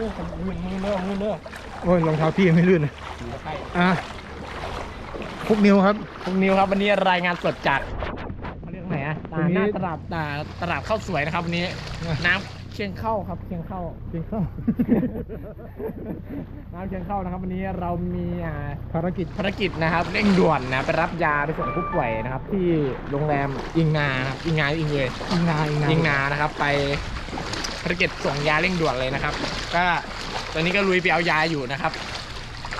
อ้ยมือมือเนื้อมือเนื้อโอ้ยรองเท้าพี่ยังไม่ลื่นเลยใช่อะพุกนิ้วครับ คุณนิวครับวันนี้รายงานสดจากเขาเรียกไหนอะตรงนี้ หน้าตลาดอ่าตลาดข้าวสวยนะครับวันนี้ น้ำเชียงเข้าครับเชียงเข้ากินข้าวน้ำเชียงเข้านะครับ วันนี้เรามีอ่าภารกิจภารกิจนะครับเร่งด่วนนะไปรับยาในส่วนของผู้ป่วยนะครับ ที่โรงแรมอิงนานะครับอิงนาอิงเลยอิงนาอิงนาอิงนานะครับไป ภารกิจส่งยาเร่งด่วนเลยนะครับ ก็ตอนนี้ก็ลุยไปเอายาอยู่นะครับ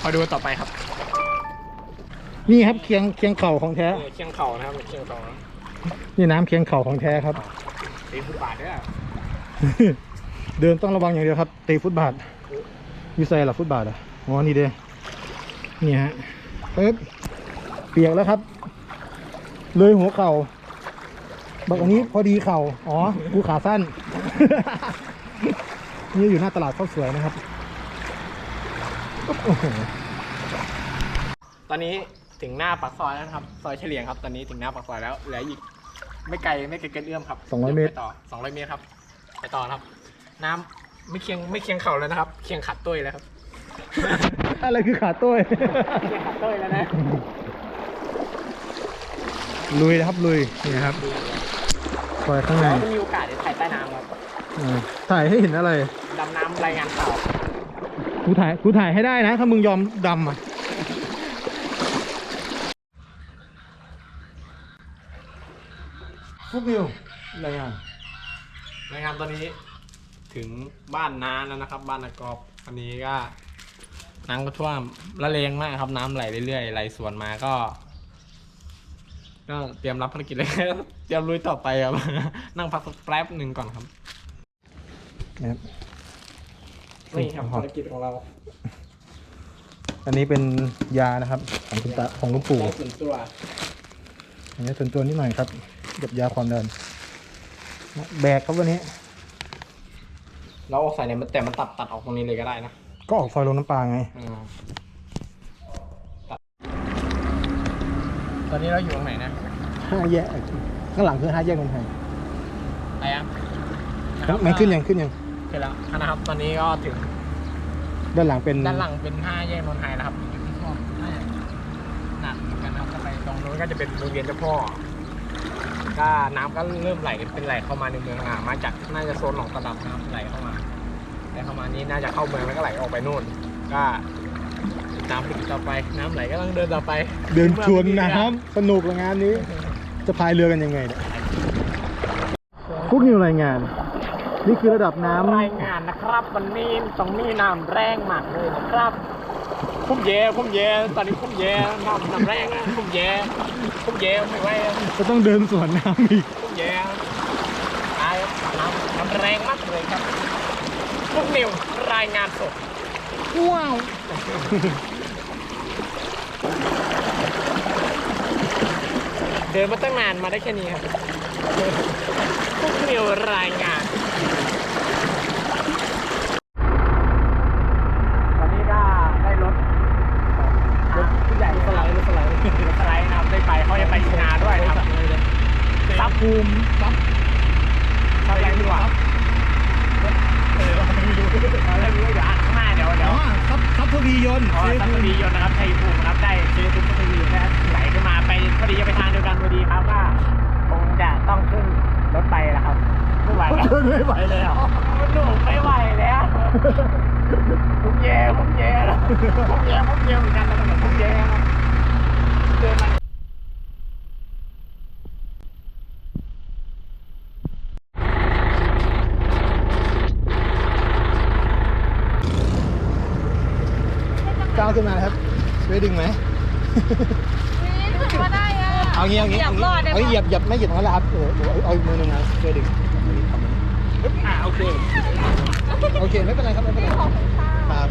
คอยดูต่อไปครับนี่ครับเคียงเคียงเข่าของแท้ เชียงเข่านะครับเชียงเข่านี่น้ำเคียงเข่าของแท้ครับ ตีฟุตบาทด้วยเดินต้องระวังอย่างเดียวครับตีฟุตบาทวิสัยหลักฟุตบาทอะอ๋อนี่เด้นี่ฮะปึ๊บเปียกแล้วครับ เลยหัวเข่าบอกอันนี้พอดีเข่าอ๋อกูขาสั้น นี่อยู่หน้าตลาดข้าวสวยนะครับโอ้โหตอนนี้ถึงหน้าปากซอยแล้วนะครับ ซอยเฉลียงครับ ตอนนี้ถึงหน้าปากซอยแล้วเหลืออีกไม่ไกลไม่ไกลเกินเอื้อมครับสองร้อยเมตร ไปต่อสองร้อยเมตรครับ ไปต่อนะครับ น้ำไม่เคียงไม่เคียงเข่าแล้วนะครับ เคียงขัดตุ้ยแล้วครับ อะไรคือขาต้วยเคียงขัดตุ้ยแล้วนะ ลุยนะครับลุยนี่นะครับซอยข้างในเราจะมีโอกาสได้ถ่ายใต้น้ำครับ อ่าถ่ายให้เห็นอะไร ดำน้ำรายงานข่าวกูถ่ายกูถ่ายให้ได้นะ ถ้ามึงยอมดำอะ พวกนิวรายงานรายงานตอนนี้ถึงบ้านน้าแล้วนะครับ บ้านนากอบอันนี้ก็น้ำก็ท่วมละเลงมากครับ น้ำไหลเรื่อยๆไหลสวนมาก็ ก็เตรียมรับภารกิจเลย เตรียมลุยต่อไปครับ นั่งพักสักแป๊บหนึ่งก่อนครับ นะครับนี่ครับภารกิจของเราอันนี้เป็นยานะครับ ของคุณตาของคุณปู่ได้ส่วนตัวอันนี้ส่วนตัวนิดหน่อยครับกับยาความดันแบกครับวันนี้ เราเอาใส่เนี่ยมันแต่มันตัดตัดออกตรงนี้เลยก็ได้นะก็ออกซอยลงน้ำปลาไงอืมตัดตอนนี้เราอยู่ตรงไหนนะห้าแยกข้างหลังคือห้าแยกคนไทยไหนอะมันขึ้นยังขึ้นยัง ขึ้นแล้วนะครับ ตอนนี้ก็ถึงด้านหลังเป็นด้านหลังเป็นห้าแยกนนทไทยนะครับอยู่ที่ช่วงน่าจะหนักเหมือนกันนะครับถ้าไปตรงนู้นก็จะเป็นโรงเรียนเจ้าพ่อก็น้ำก็เริ่มไหลเป็นไหลเข้ามาในเมืองอะมาจากน่าจะโซนหนองตะดับนะครับไหลเข้ามาไหลเข้ามานี้น่าจะเข้าเมืองแล้วก็ไหลออกไปนู่น ก็ติดตามไปต่อไป น้ำไหลก็ต้องเดินต่อไป เดินชวนน้ำสนุกละงานนี้ จะพายเรือกันยังไงเนี่ยพวกนิวรายงาน นี่คือระดับน้ำรายงานนะครับ วันนี้ตรงนี้น้ำแรงมากเลยนะครับพุ่มแย่พุ่มแย่ตอนนี้พุ่มแย่น้ำน้ำแรงนะพุ่มแย่พุ่มแย่ไม่ไหวจะต้องเดินสวนน้ำอีกพุ่มแย่ตายน้ำน้ำแรงมากเลยครับพวกนิวรายงานสดว้าวเดินมาตั้งนานมาได้แค่นี้ครับพวกนิวรายงาน ตอนนี้ก็ได้รถรถผู้ใหญ่สไลด์รถสไลด์รถสไลด์นะครับได้ไปเขาจะไปงานด้วยนะครับซับ ภูมิซับซับอะไรดีกว่าเออไม่รู้อะไรไม่รู้เดี๋ยวอ่านข้างหน้าเดี๋ยวเดี๋ยวซับซับทวียนต์อ๋อซับทวียนต์นะครับชัยภูมินะครับได้เจอคุณซับทวีนะครับไหลขึ้นมาไปพอดีจะไปทางเดียวกันพอดีครับว่าคงจะต้องขึ้นรถไปแล้วครับไม่ไหวแล้วเดินไม่ไหวแล้วหนูไม่ไหวแล้วผมแย่ผมแย่แล้วผมแย่ผมแย่เหมือนกันแล้วแบบผมแย่ครับเดินมา ก้าวขึ้นมานะครับช่วยดึงไหมถือว่าได้อะเอางี้เอางี้อยากรอดได้เอาปะเหยียบเหยียบไม่เหยียบนั่นแหละครับเออเอาเอาอีกมือหนึงนะช่วยดึงอ่าโอเคโอเคไม่เป็นไรครับไม่เป็นไรขอบคุณค่ะครับ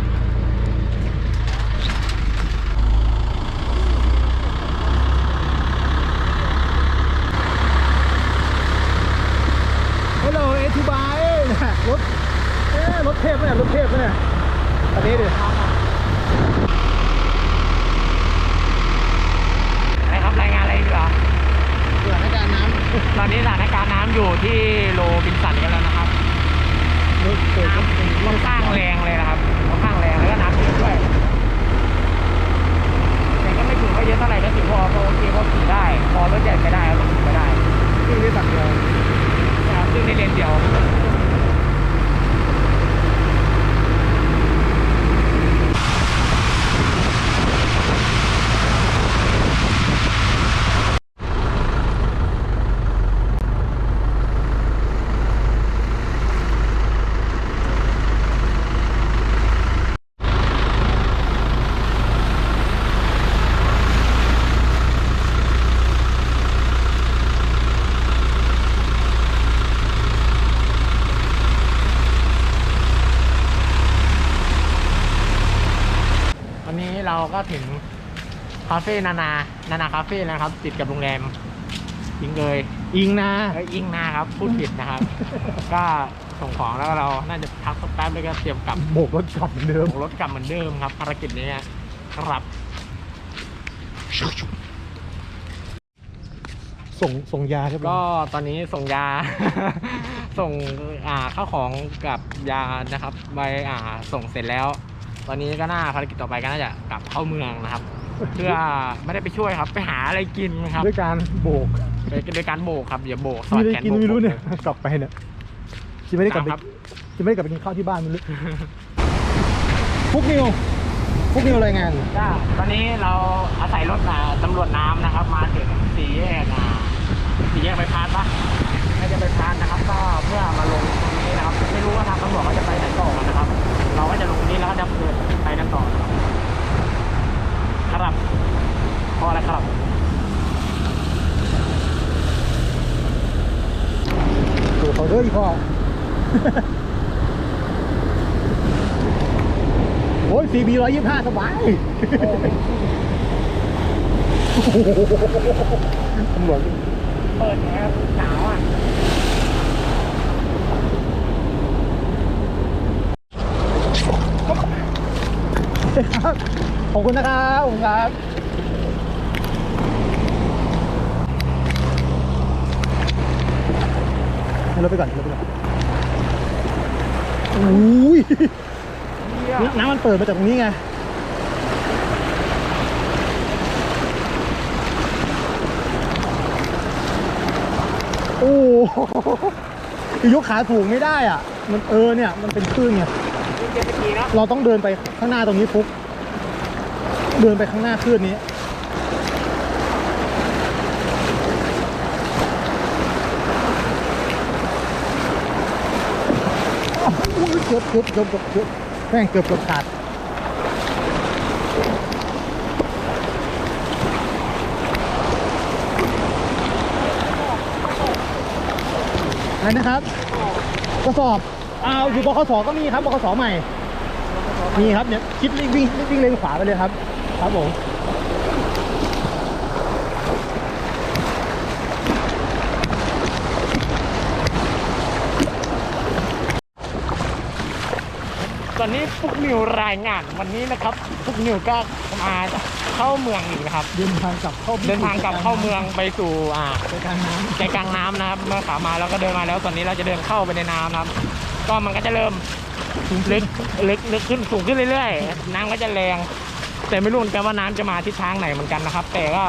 อนนี้สถานการณ์น้ำอยู่ที่โลบินสันกันแล้วนะครับน้ำมันสร้างแรงเลยนะครับมันสร้างแรงแล้วก็น้ำเยอะด้วยแต่ก็ไม่ถือว่าเยอะเท่าไหร่ก็ถือว่าพอโอเคพอขี่ได้ พอรถใหญ่ไปได้รถขี่ไปได้ซึ่งได้สักเดียวซึ่งได้เลนเดียว คาเฟ่นานา นานาคาเฟ่แล้วครับ ติดกับโรงแรมยิงเลย อิงนะเอ้ยอิงนาครับ พูดผิดนะครับ ก็ส่งของแล้วเรา น่าจะพักสักแป๊บแล้วก็เตรียมกลับโบกรถกลับเหมือนเดิม รถกลับเหมือนเดิมครับ ภารกิจนี้ครับ ส่งส่งยาใช่ไหมก็ตอนนี้ส่งยา ส่งอ่าข้าวของกับยานะครับไปอ่าส่งเสร็จแล้ว ตอนนี้ก็น่าภารกิจต่อไปก็น่าจะกลับเข้าเมืองนะครับ เพื่อไม่ได้ไปช่วยครับ ไปหาอะไรกินครับด้วยการโบกไปโดยการโบกครับอย่าโบกสอไม่ดได้แขนกินโบกไม่รู้เนี่ยโบกกลับไปเนี่ยจะไม่ได้กลับไปครับจะไม่ได้กลับไปกินข้าวที่บ้านไม่รู้ฟุกนิวฟุกนิวรายงานก็ตอนนี้เราอาศัยรถอ่าตำรวจน้ำนะครับ มาถึงสี่แยกอ่าสี่แยกไปพานปะไม่จะไปพานนะครับ ก็เพื่อมาลงตรง นี้นะครับ ไม่รู้ว่าทางตำรวจเขาจะไปไหนต่อนะครับ เราก็จะลงตรงนี้แล้วก็จะเดินไปนั่นต่อนะครับครับพอแล้วครับตัวเขาเด้ออีพ่อโอ้ยซีบีร้อยยี่สิบห้าสบายตำรวจเปิดแอร์หนาวอะ ครับ ขอบคุณนะครับขอบคุณครับให้รถไปก่อนรถไปก่อนโอ้ยน้ำมันเปิดมาจากตรงนี้ไงโอ้โหคือยกขาถูงไม่ได้อะ มันเออเนี่ย มันเป็นคลื่นไงนี่ เจ็ตสกีเนาะเราต้องเดินไปข้างหน้าตรงนี้ฟุกเดินไปข้างหน้าคลื่นนี้อ้าวอุ๊ยเกือบเกือบเกือบเกือบเกือบแม่งเกือบเกือบขาดอะไรนะครับ กระสอบ อ้าวอยู่บขสก็มีครับบขสใหม่มีครับเนี่ยคิดวิ่งวิ่งวิ่งเลนขวาไปเลยครับ ครับผมตอนนี้ฟุกนิวรายงานวันนี้นะครับฟุกนิวก็มาเข้าเมืองอีกนะครับเดินทางกลับเข้าเดินทางกลับเข้าเมืองไปสู่อ่าไปกลางน้ใจกลางน้ำนะครับ เมื่อขามาแล้วก็เดินมาแล้วตอนนี้เราจะเดินเข้าไปในน้ำนะครับ ก็มันก็จะเริ่มลึกลึกลึกขึ้นสูงขึ้นเรื่อยๆ น้ำก็จะแรง แต่ไม่รู้เหมือนกันว่าน้ำจะมาทิศทางไหนเหมือนกันนะครับ แต่ก็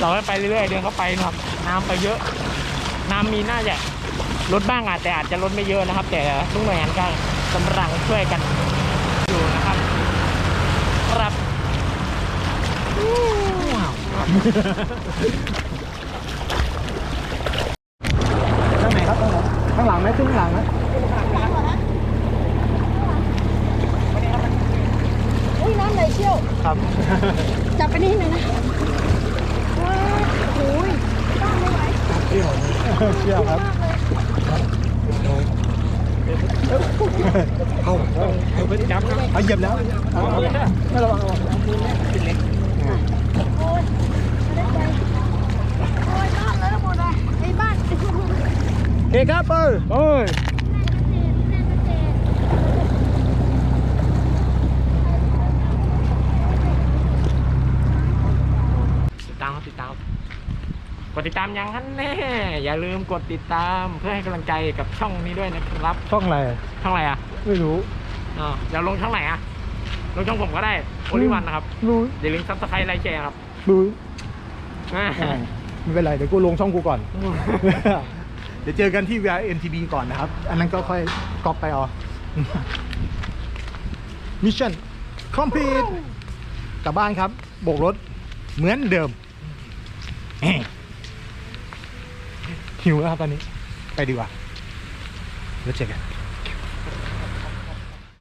เราก็ไปเรื่อยๆ เดินเข้าไปนะครับ น้ำไปเยอะ น้ำมีน่าจะลดบ้างอาจแต่อาจจะลดไม่เยอะนะครับ แต่ทุกหน่วยงานก็กำลังช่วยกันอยู่นะครับ ครับำข้างไหนครับข้างหลังข้างหลังไหมขึ้นข้างหลังไหม อุ้ยน้ำไหลเชี่ยว ครับ จับไปนี่หน่อยนะว้าวโอ้ยต้านไม่ไหวเชี่ยวเชี่ยวครับเอาเอาไปจับครับเอาเหยียบแล้วเอาเอาไม่ระวังระวังโอ้ยไม่ได้ใจโอ้ยนอนเลยหมดเลยไอ้บ้านเอกครับเออเอ้ย ติดตามครับติดตาม กดติดตามยังท่านแน่อย่าลืมกดติดตามเพื่อให้กำลังใจกับช่องนี้ด้วยนะครับ ช่องอะไรช่องอะไรอะไม่รู้อ๋อเดี๋ยวลงช่องไหนอะลงช่องผมก็ได้โอลิวันนะครับรู้อย่าลืมซับสไครต์ไลค์แชร์ครับรู้อ่าอ่าไม่เป็นไรเดี๋ยวกูลงช่องกูก่อน เดี๋ยวเจอกันที่ VRNTV ก่อนนะครับ อันนั้นก็ค่อยก๊อปไปเอามิชชั่นคอมพลีทกลับบ้านครับ โบกรถเหมือนเดิมแหม่ หิวแล้วครับตอนนี้ ไปดีกว่าแล้วเจอกัน